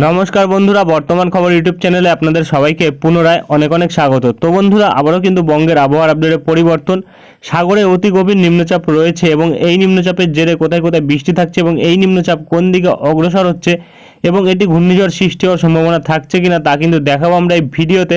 নমস্কার বন্ধুরা, বর্তমান খবর ইউটিউব চ্যানেলে আপনাদের সবাইকে পুনরায় অনেক অনেক স্বাগত। তো বন্ধুরা, আবারও কিন্তু বঙ্গের আবহাওয়ার আপডেটে পরিবর্তন। সাগরে অতি গভীর নিম্নচাপ রয়েছে এবং এই নিম্নচাপের জেরে কোথায় কোথায় বৃষ্টি থাকছে এবং এই নিম্নচাপ কোন দিকে অগ্রসর হচ্ছে এবং এটি ঘূর্ণিঝড় সৃষ্টি হওয়ার সম্ভাবনা থাকছে কিনা তা কিন্তু দেখাবো আমরা এই ভিডিওতে।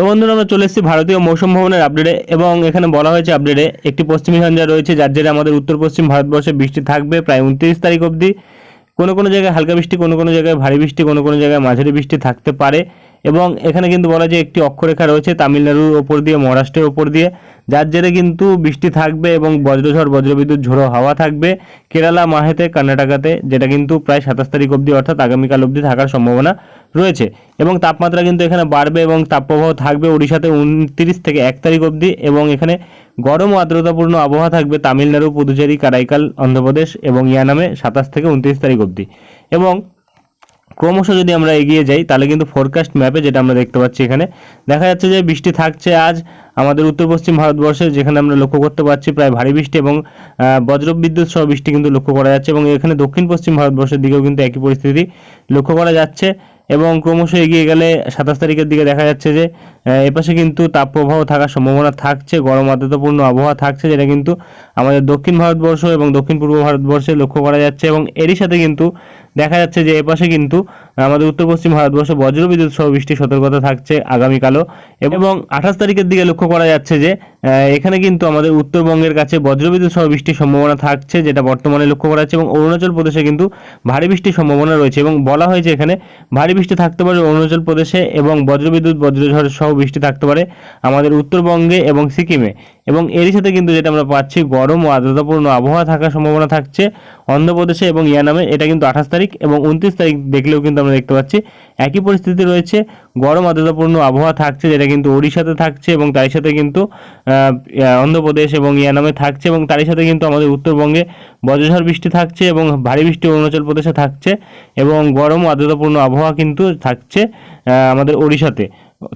তো বন্ধুরা, আমরা চলে এসেছি ভারতীয় মৌসুম ভবনের আপডেটে এবং এখানে বলা হয়েছে আপডেটে একটি পশ্চিমী ঝঞ্ঝা রয়েছে, যার জেরে আমাদের উত্তর পশ্চিম ভারতবর্ষে বৃষ্টি থাকবে প্রায় উনত্রিশ তারিখ অবধি। কোনো কোনো জায়গায় হালকা বৃষ্টি, কোনো কোনো জায়গায় ভারী বৃষ্টি, কোনো কোনো জায়গায় মাঝারি বৃষ্টি থাকতে পারে। এবং এখানে কিন্তু বলা যায় একটি অক্ষরেখা রয়েছে, তামিলনাড়ুর ওপর দিয়ে, মহারাষ্ট্রের ওপর দিয়ে। যার জেরে কিন্তু বৃষ্টি থাকবে এবং বজ্রঝড়, বজ্রবিদ্যুৎ, ঝোড়ো হাওয়া থাকবে। কেরালা, মাহেতে, কর্ণাটকাতে, যেটা কিন্তু প্রায় সাতাশ তারিখ অবধি, অর্থাৎ আগামীকাল অবধি থাকার সম্ভাবনা রয়েছে। এবং তাপমাত্রা কিন্তু এখানে বাড়বে এবং তাপপ্রবাহ থাকবে উড়িষ্যাতে উনত্রিশ থেকে এক তারিখ অবধি এবং এখানে গরম আর্দ্রতাপূর্ণ আবহাওয়া থাকবে তামিলনাড়ু, পুদুচেরি, কারাইকাল, অন্ধ্রপ্রদেশ এবং ইয়ানামে সাতাশ থেকে উনত্রিশ তারিখ অবধি। এবং ক্রমশ যদি আমরা এগিয়ে যাই, তাহলে কিন্তু ফোরকাস্ট ম্যাপে যেটা আমরা দেখতে পাচ্ছি এখানে, দেখা যাচ্ছে যে বৃষ্টি থাকছে আজ আমাদের উত্তর পশ্চিম ভারতবর্ষে, যেখানে আমরা লক্ষ্য করতে পারছি প্রায় ভারী বৃষ্টি এবং বজ্রবিদ্যুৎ সহ বৃষ্টি কিন্তু লক্ষ্য করা যাচ্ছে এবং এখানে দক্ষিণ পশ্চিম ভারতবর্ষের দিকেও কিন্তু একই পরিস্থিতি লক্ষ্য করা যাচ্ছে এবং ক্রমশ এগিয়ে গেলে সাতাশ তারিখের দিকে দেখা যাচ্ছে যে এপাশে কিন্তু তাপপ্রবাহ থাকার সম্ভাবনা থাকছে, গরম আর্দ্রতাপূর্ণ আবহাওয়া থাকছে, যেটা কিন্তু আমাদের দক্ষিণ ভারতবর্ষ এবং দক্ষিণ পূর্ব ভারতবর্ষে লক্ষ্য করা যাচ্ছে এবং এরই সাথে কিন্তু দেখা যাচ্ছে যে এপাশে কিন্তু আমাদের উত্তর পশ্চিম ভারতবর্ষে বজ্রবিদ্যুৎ সহ বৃষ্টির সতর্কতা থাকছে আগামীকালও এবং আঠাশ তারিখের দিকে লক্ষ্য করা যাচ্ছে যে এখানে কিন্তু আমাদের উত্তরবঙ্গের কাছে বজ্রবিদ্যুৎ সহ বৃষ্টির সম্ভাবনা থাকছে, যেটা বর্তমানে লক্ষ্য করা যাচ্ছে এবং অরুণাচল প্রদেশে কিন্তু ভারী বৃষ্টির সম্ভাবনা রয়েছে এবং বলা হয়েছে এখানে ভারী বৃষ্টি থাকতে পারে অরুণাচল প্রদেশে এবং বজ্রবিদ্যুৎ, বজ্রঝড় সহ বৃষ্টি থাকতে পারে আমাদের উত্তরবঙ্গে এবং সিকিমে। এবং এরই সাথে কিন্তু যেটা আমরা পাচ্ছি, গরম ও আর্দ্রতাপূর্ণ আবহাওয়া থাকার সম্ভাবনা থাকছে অন্ধ্রপ্রদেশে এবং ইয়ানামে। এটা কিন্তু আঠাশ তারিখ এবং উনত্রিশ তারিখ দেখলেও কিন্তু আমরা দেখতে পাচ্ছি একই পরিস্থিতি রয়েছে। গরম আর্দ্রতাপূর্ণ আবহাওয়া থাকছে, যেটা কিন্তু ওড়িশাতে থাকছে এবং তারই সাথে কিন্তু অন্ধ্রপ্রদেশ এবং ইয়ানামে থাকছে এবং তারই সাথে কিন্তু আমাদের উত্তরবঙ্গে বজ্রঝড় বৃষ্টি থাকছে এবং ভারী বৃষ্টি অরুণাচল প্রদেশে থাকছে এবং গরম আর্দ্রতাপূর্ণ আবহাওয়া কিন্তু থাকছে আমাদের ওড়িশাতে।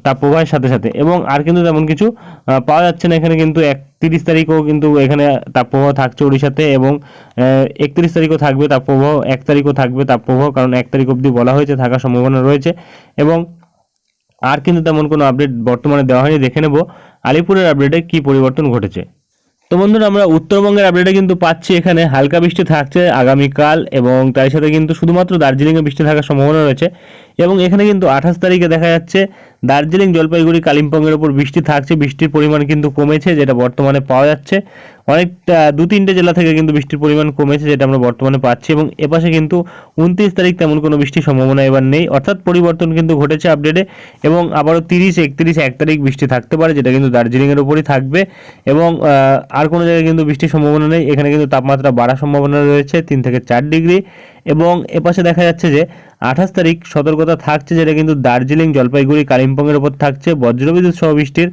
তাপ প্রবাহের সাথে সাথে। এবং আর কিন্তু তেমন কিছু পাওয়া যাচ্ছে না এখানে কিন্তু একত্রিশ তারিখও কিন্তু এখানে তাপপ্রবাহ থাকছে উড়িষ্যাতে এবং একত্রিশ তারিখও থাকবে তাপপ্রবাহ এক তারিখও থাকবে তাপপ্রবাহ কারণ এক তারিখ অবধি বলা হয়েছে, থাকার সম্ভাবনা রয়েছে। এবং আর কিন্তু তেমন কোনো আপডেট বর্তমানে দেওয়া হয়নি, দেখে নেব আলিপুরের আপডেটে কি পরিবর্তন ঘটেছে। তো বন্ধুরা, আমরা উত্তরবঙ্গের আপডেটে কিন্তু পাচ্ছি এখানে, হালকা বৃষ্টি থাকছে আগামীকাল এবং তার সাথে কিন্তু শুধুমাত্র দার্জিলিংয়ে বৃষ্টি থাকার সম্ভাবনা রয়েছে। এবং এখানে কিন্তু আঠাশ তারিখে দেখা যাচ্ছে দার্জিলিং জলপাইগুড়ি কালিম্পংয়ের ওপর বৃষ্টি থাকছে, বৃষ্টির পরিমাণ কিন্তু কমেছে, যেটা বর্তমানে পাওয়া যাচ্ছে। অনেকটা দু তিনটে জেলা থেকে কিন্তু বৃষ্টির পরিমাণ কমেছে, যেটা আমরা বর্তমানে পাচ্ছি এবং এপাশে কিন্তু উনত্রিশ তারিখ তেমন কোনো বৃষ্টির সম্ভাবনা এবার নেই। অর্থাৎ পরিবর্তন কিন্তু ঘটেছে আপডেটে এবং আবারও তিরিশ, একত্রিশ, এক তারিখ বৃষ্টি থাকতে পারে, যেটা কিন্তু দার্জিলিংয়ের ওপরই থাকবে এবং আর কোনো জায়গায় কিন্তু বৃষ্টির সম্ভাবনা নেই। এখানে কিন্তু তাপমাত্রা বাড়ার সম্ভাবনা রয়েছে, তিন থেকে চার ডিগ্রি। এবং এপাশে দেখা যাচ্ছে যে আঠাশ তারিখ সতর্কতা থাকছে, যেটা কিন্তু দার্জিলিং, জলপাইগুড়ি, কালিম্পংয়ের ওপর থাকছে। বজ্রবিদ্যুৎ সহ বৃষ্টির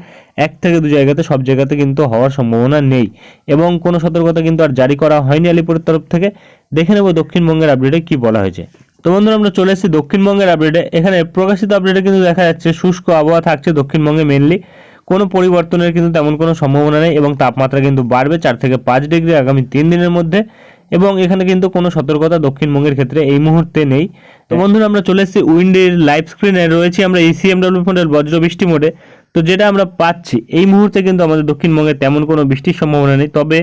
এক থেকে দু জায়গাতে, সব জায়গাতে কিন্তু হওয়ার সম্ভাবনা নেই। এবং কোনো সতর্কতা কিন্তু আর জারি করা হয়নি আলিপুরের তরফ থেকে। দেখে নেব দক্ষিণবঙ্গের আপডেটে কি বলা হয়েছে। তো বন্ধুরা, আমরা চলে এসেছি দক্ষিণবঙ্গের আপডেটে এখানে প্রকাশিত আপডেটে কিন্তু দেখা যাচ্ছে, শুষ্ক আবহাওয়া থাকছে দক্ষিণবঙ্গে মেনলি কোনো পরিবর্তনের কিন্তু তেমন কোনো সম্ভাবনা নেই এবং তাপমাত্রা কিন্তু বাড়বে চার থেকে পাঁচ ডিগ্রি আগামী তিন দিনের মধ্যে। এবং এখানে কিন্তু কোনো সতর্কতা দক্ষিণবঙ্গের ক্ষেত্রে এই মুহূর্তে নেই। তো বন্ধুরা আমরা চলে এসেছি উইন্ডের লাইভ স্ক্রিনে। রয়েছি আমরা ইসিএমডব্লিউ ফোনের বজ্র বৃষ্টি মোডে। তো যেটা আমরা পাচ্ছি এই মুহূর্তে কিন্তু আমাদের দক্ষিণবঙ্গে তেমন কোনো বৃষ্টির সম্ভাবনা নেই। তবে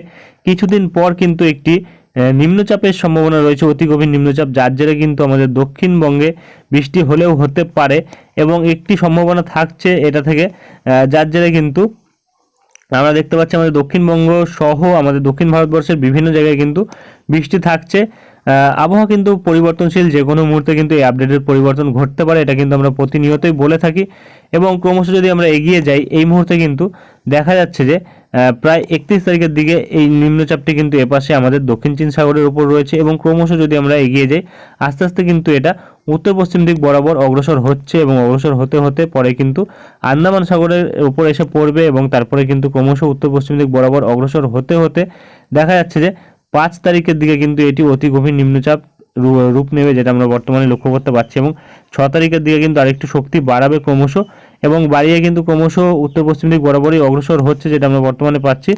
কিছুদিন পর কিন্তু একটি নিম্নচাপের সম্ভাবনা রয়েছে অতি গভীর নিম্নচাপ যার জেরে কিন্তু আমাদের দক্ষিণবঙ্গে বৃষ্টি হলেও হতে পারে এবং একটি সম্ভাবনা থাকছে এটা থেকে যার জেরে কিন্তু আমরা দেখতে পাচ্ছি আমাদের দক্ষিণবঙ্গ সহ আমাদের দক্ষিণ ভারতবর্ষের বিভিন্ন জায়গায় কিন্তু বৃষ্টি থাকছে। আবহাওয়া কিন্তু পরিবর্তনশীল, যে কোনো মুহূর্তে কিন্তু এই আপডেটের পরিবর্তন ঘটতে পারে, এটা কিন্তু আমরা প্রতিনিয়তই বলে থাকি। এবং ক্রমশ যদি আমরা এগিয়ে যাই, এই মুহূর্তে কিন্তু দেখা যাচ্ছে যে প্রায় একত্রিশ তারিখের দিকে এই নিম্নচাপটি কিন্তু এপাশে আমাদের দক্ষিণ চীন সাগরের উপর রয়েছে এবং ক্রমশ যদি আমরা এগিয়ে যাই, আস্তে আস্তে কিন্তু এটা উত্তর পশ্চিম দিক বরাবর অগ্রসর হচ্ছে এবং অগ্রসর হতে হতে পরে কিন্তু আন্দামান সাগরের উপর এসে পড়বে এবং তারপরে কিন্তু ক্রমশ উত্তর পশ্চিম দিক বরাবর অগ্রসর হতে হতে দেখা যাচ্ছে যে পাঁচ তারিখের দিকে কিন্তু এটি অতি গভীর নিম্নচাপ রূপ নেবে যেটা আমরা বর্তমানে লক্ষ্য করতে পারছি এবং ছ তারিখের দিকে কিন্তু আরেকটু শক্তি বাড়াবে ক্রমশ এবং বাড়িয়ে কিন্তু ক্রমশ উত্তর পশ্চিম দিক বরাবরই অগ্রসর হচ্ছে যেটা আমরা বর্তমানে পাচ্ছি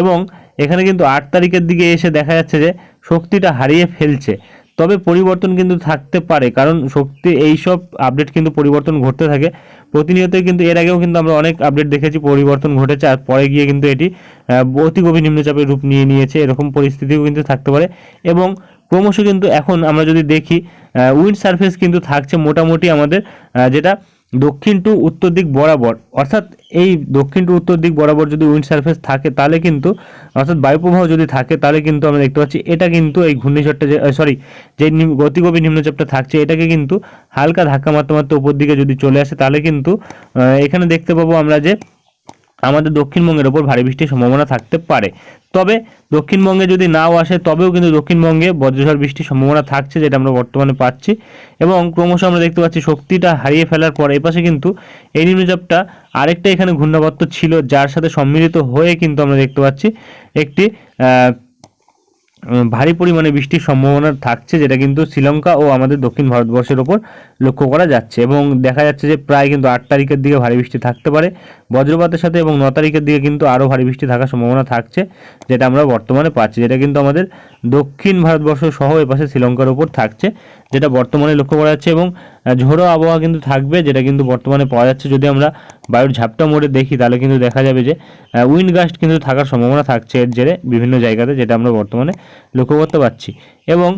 এবং এখানে কিন্তু আট তারিখের দিকে এসে দেখা যাচ্ছে যে শক্তিটা হারিয়ে ফেলছে। তবে পরিবর্তন কিন্তু থাকতে পারে কারণ শক্তি এইসব আপডেট কিন্তু পরিবর্তন ঘটতে থাকে। প্রতিনিয়তই কিন্তু এর আগেও কিন্তু আমরা অনেক আপডেট দেখেছি পরিবর্তন ঘটেছে আর পরে গিয়ে কিন্তু এটি অতি গভীর নিম্নচাপের রূপ নিয়ে নিয়েছে। এরকম পরিস্থিতিও কিন্তু থাকতে পারে এবং ক্রমশ কিন্তু এখন আমরা যদি দেখি উইন্ড সারফেস কিন্তু থাকছে মোটামুটি আমাদের যেটা দক্ষিণ টু উত্তর দিক বরাবর। অর্থাৎ এই দক্ষিণ টু উত্তর দিক বরাবর যদি উইন্ড সারফেস থাকে, তাহলে কিন্তু, অর্থাৎ বায়ুপ্রবাহ যদি থাকে, তাহলে কিন্তু আমরা দেখতে পাচ্ছি এটা কিন্তু এই ঘূর্ণিঝড়টা যে সরি যে গতিগভীর নিম্নচাপটা থাকছে, এটাকে কিন্তু হালকা ধাক্কা মারতে মারতে উপর দিকে যদি চলে আসে, তাহলে কিন্তু এখানে দেখতে পাবো আমরা যে আমাদের দক্ষিণবঙ্গের ওপর ভারী বৃষ্টির সম্ভাবনা থাকতে পারে। তবে দক্ষিণবঙ্গে যদি নাও আসে, তবেও কিন্তু দক্ষিণবঙ্গে বজ্রঝড় বৃষ্টির সম্ভাবনা থাকছে, যেটা আমরা বর্তমানে পাচ্ছি। এবং ক্রমশ আমরা দেখতে পাচ্ছি শক্তিটা হারিয়ে ফেলার পর এপাশে কিন্তু এই নিম্নচাপটা আরেকটা এখানে ঘূর্ণাবর্ত ছিল, যার সাথে সম্মিলিত হয়ে কিন্তু আমরা দেখতে পাচ্ছি একটি ভারী পরিমাণে বৃষ্টির সম্ভাবনা থাকছে, যেটা কিন্তু শ্রীলঙ্কা ও আমাদের দক্ষিণ ভারতবর্ষের ওপর লক্ষ্য করা যাচ্ছে। এবং দেখা যাচ্ছে যে প্রায় কিন্তু আট তারিখের দিকে ভারী বৃষ্টি থাকতে পারে। বজ্রপাতের সাথে এবং ন তারিখের দিকে কিন্তু আরও ভারী বৃষ্টি থাকার সম্ভাবনা থাকছে, যেটা আমরা বর্তমানে পাচ্ছি, যেটা কিন্তু আমাদের দক্ষিণ ভারতবর্ষ সহ এপাশে শ্রীলঙ্কার ওপর থাকছে, যেটা বর্তমানে লক্ষ্য করা যাচ্ছে এবং ঝোড়ো আবহাওয়া কিন্তু থাকবে, যেটা কিন্তু বর্তমানে পাওয়া যাচ্ছে। যদি আমরা বায়ুর ঝাপটা মোড়ে দেখি, তাহলে কিন্তু দেখা যাবে যে উইন্ড গাস্ট কিন্তু থাকার সম্ভাবনা থাকছে এর জেরে বিভিন্ন জায়গাতে, যেটা আমরা বর্তমানে লক্ষ্য করতে পারছি। এবং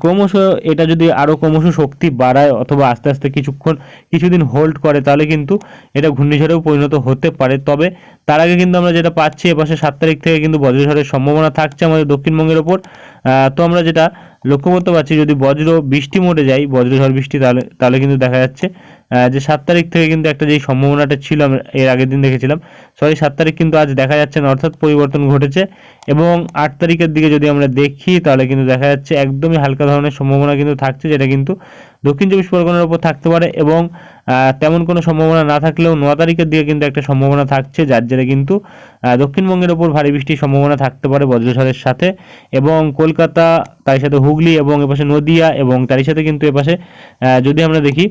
ক্রমশ এটা যদি আরও ক্রমশ শক্তি বাড়ায় অথবা আস্তে আস্তে কিছুক্ষণ, কিছুদিন হোল্ড করে, তাহলে কিন্তু এটা ঘূর্ণিঝড়েও পরিণত হতে পারে। তবে তার আগে কিন্তু আমরা যেটা পাচ্ছি এপাশে সাত তারিখ থেকে কিন্তু বজ্রঝড়ের সম্ভাবনা থাকছে আমাদের দক্ষিণবঙ্গের ওপর। তো আমরা যেটা লক্ষ্য করতে পারছি, যদি বজ্র বৃষ্টি মোটে যাই বজ্রঝড় বৃষ্টি, তাহলে তাহলে কিন্তু দেখা যাচ্ছে যে সাত তারিখ থেকে কিন্তু একটা যেই সম্ভাবনাটা ছিল এর আগের দিন দেখেছিলাম। সরি সাত তারিখ কিন্তু আজ দেখা যাচ্ছে না, অর্থাৎ পরিবর্তন ঘটেছে। এবং আট তারিখের দিকে যদি আমরা দেখি, তাহলে কিন্তু দেখা যাচ্ছে একদমই হালকা ধরনের সম্ভাবনা কিন্তু থাকছে, যেটা কিন্তু দক্ষিণ চব্বিশ পরগনার উপর থাকতে পারে। এবং তেমন কোনো সম্ভাবনা না থাকলেও ন তারিখের দিকে কিন্তু একটা সম্ভাবনা থাকছে, যার জেরে কিন্তু দক্ষিণবঙ্গের ওপর ভারী বৃষ্টির সম্ভাবনা থাকতে পারে বজ্রঝড়ের সাথে। এবং কলকাতা তার সাথে হুগলি এবং এপাশে নদিয়া এবং তারই সাথে কিন্তু এপাশে যদি আমরা দেখি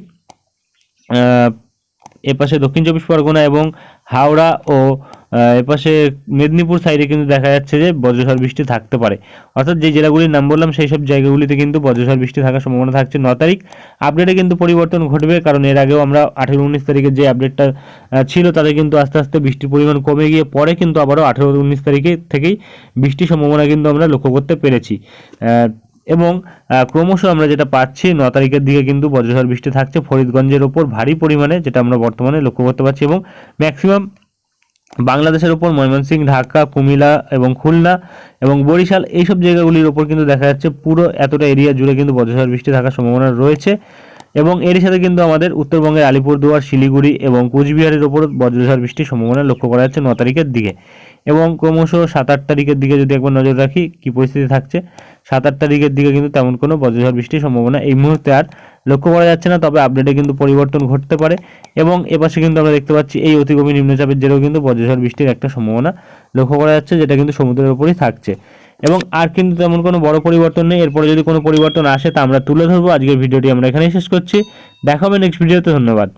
এপাশে দক্ষিণ চব্বিশ পরগনা এবং হাওড়া ও এপাশে মেদিনীপুর সাইডে কিন্তু দেখা যাচ্ছে যে বজ্রঝড় বৃষ্টি থাকতে পারে। অর্থাৎ যে জেলাগুলির নাম বললাম, সেই সব জায়গাগুলিতে কিন্তু বজ্রঝড় বৃষ্টি থাকার সম্ভাবনা থাকছে ন তারিখ। আপডেটে কিন্তু পরিবর্তন ঘটবে, কারণ এর আগেও আমরা আঠেরো উনিশ তারিখে যে আপডেটটা ছিল, তাতে কিন্তু আস্তে আস্তে বৃষ্টির পরিমাণ কমে গিয়ে পরে কিন্তু আবারও আঠেরো উনিশ তারিখে থেকেই বৃষ্টির সম্ভাবনা কিন্তু আমরা লক্ষ্য করতে পেরেছি। এবং ক্রমশ আমরা যেটা পাচ্ছি, ন তারিখের দিকে কিন্তু বজ্রঝড় বৃষ্টি থাকছে ফরিদগঞ্জের ওপর ভারী পরিমাণে, যেটা আমরা বর্তমানে লক্ষ্য করতে পারছি এবং ম্যাক্সিমাম বাংলাদেশের ওপর ময়মনসিংহ, ঢাকা, কুমিল্লা এবং খুলনা এবং বরিশাল এইসব জায়গাগুলির ওপর কিন্তু দেখা যাচ্ছে পুরো এতটা এরিয়া জুড়ে কিন্তু বজ্রঝড় বৃষ্টি থাকার সম্ভাবনা রয়েছে এবং এর সাথে কিন্তু আমাদের উত্তরবঙ্গের আলিপুরদুয়ার, শিলিগুড়ি এবং কোচবিহারের ওপর বজ্রঝড় বৃষ্টির সম্ভাবনা লক্ষ্য করা যাচ্ছে ন তারিখের দিকে। এবং ক্রমশ সাত আট তারিখের দিকে যদি একবার নজর রাখি, কী পরিস্থিতি থাকছে? সাত আট তারিখের দিকে কিন্তু তেমন কোনো বজ্রঝড়, বৃষ্টির সম্ভাবনা এই মুহূর্তে আর লক্ষ্য করা যাচ্ছে না, তবে আপডেটে কিন্তু পরিবর্তন ঘটতে পারে এবং এপাশে কিন্তু আমরা দেখতে পাচ্ছি এই অতিগভীর নিম্নচাপের জেরেও কিন্তু বজ্রঝড়, বৃষ্টির একটা সম্ভাবনা লক্ষ্য করা যাচ্ছে, যেটা কিন্তু সমুদ্রের উপরই থাকছে। এবং আর কিন্তু তেমন কোনো বড় পরিবর্তন নেই, এরপরে যদি কোনো পরিবর্তন আসে তা আমরা তুলে ধরবো। আজকের ভিডিওটি আমরা এখানেই শেষ করছি। দেখা হবে নেক্সট ভিডিওতে ধন্যবাদ।